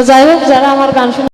তো যাই হোক যারা আমার গান শুনে